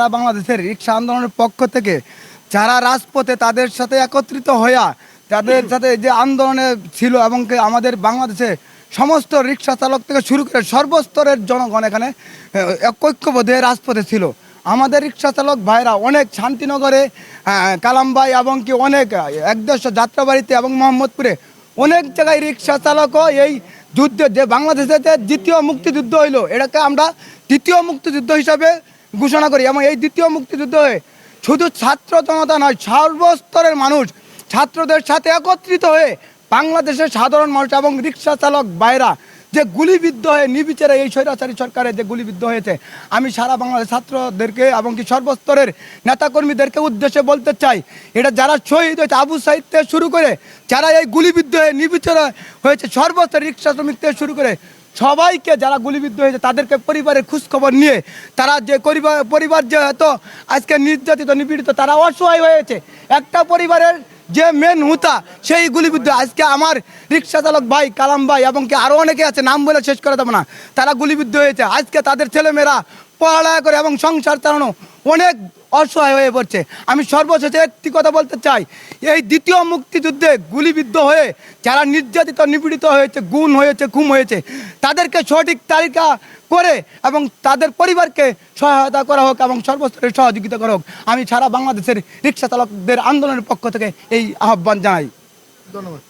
সারা বাংলাদেশের রিক্সা আন্দোলনের পক্ষ থেকে যারা রাজপথে তাদের সাথে একত্রিত হইয়া তাদের সাথে যে আন্দোলনে ছিল এবং আমাদের বাংলাদেশে সমস্ত রিক্সা চালক থেকে শুরু করে সর্বস্তরের জনগণ এখানে আহ, ঐক্যবদ্ধ রাজপথে ছিল। আমাদের রিক্সা চালক ভাইরা অনেক শান্তিনগরে কালামবাই এবং কি অনেক একদেশ যাত্রাবাড়িতে এবং মোহাম্মদপুরে অনেক জায়গায় রিক্সা চালকও এই যুদ্ধে যে বাংলাদেশে যে দ্বিতীয় মুক্তিযুদ্ধ হইল এটাকে আমরা তৃতীয় মুক্তিযুদ্ধ হিসাবে ঘোষণা করি, এবং এই দ্বিতীয় মুক্তিযুদ্ধে শুধু ছাত্র জনতা নয়, সর্বস্তরের মানুষ ছাত্রদের সাথে একত্রিত হয়ে বাংলাদেশের সাধারণ মানুষ এবং রিক্সা চালক বাইরা যে গুলিবিদ্ধ হয়ে নিবিচারে এই স্বৈরাচারী সরকারের যে গুলিবিদ্ধ হয়েছে, আমি সারা বাংলাদেশ ছাত্রদেরকে এবং কি সর্বস্তরের নেতাকর্মীদেরকে উদ্দেশ্যে বলতে চাই, এটা যারা শহীদ হয়েছে, আবু সাইদ থেকে শুরু করে যারা এই গুলিবিদ্ধ হয়ে নিবিচারে হয়েছে সর্বস্তর রিক্সা শ্রমিক থেকে শুরু করে সবাইকে যারা গুলিবিদ্ধ হয়েছে, তাদেরকে পরিবারের খোঁজখবর নিয়ে তারা যে পরিবার পরিবার যে হয়তো আজকে নির্যাতিত, নিপীড়িত, তারা অসহায় হয়েছে। একটা পরিবারের যে মেন হুতা সেই গুলিবিদ্ধ। আজকে আমার রিক্সা চালক ভাই, কালাম ভাই এবং কি আরও অনেকে আছে, নাম বলে শেষ করা যাবে না। তারা গুলিবিদ্ধ হয়েছে। আজকে তাদের ছেলেমেয়েরা পড়ালেখা করে এবং সংসার চালানো অনেক অসহায় হয়ে পড়ছে। আমি সর্বশেষে একটি কথা বলতে চাই। এই দ্বিতীয় মুক্তিযুদ্ধে গুলিবিদ্ধ হয়ে যারা নির্যাতিত, নিপীড়িত হয়েছে, গুণ হয়েছে, খুম হয়েছে, তাদেরকে সঠিক তালিকা করে এবং তাদের পরিবারকে সহায়তা করা হোক এবং সর্বস্তরের সহযোগিতা করা হোক। আমি সারা বাংলাদেশের রিক্সা চালকদের আন্দোলনের পক্ষ থেকে এই আহ্বান জানাই। ধন্যবাদ।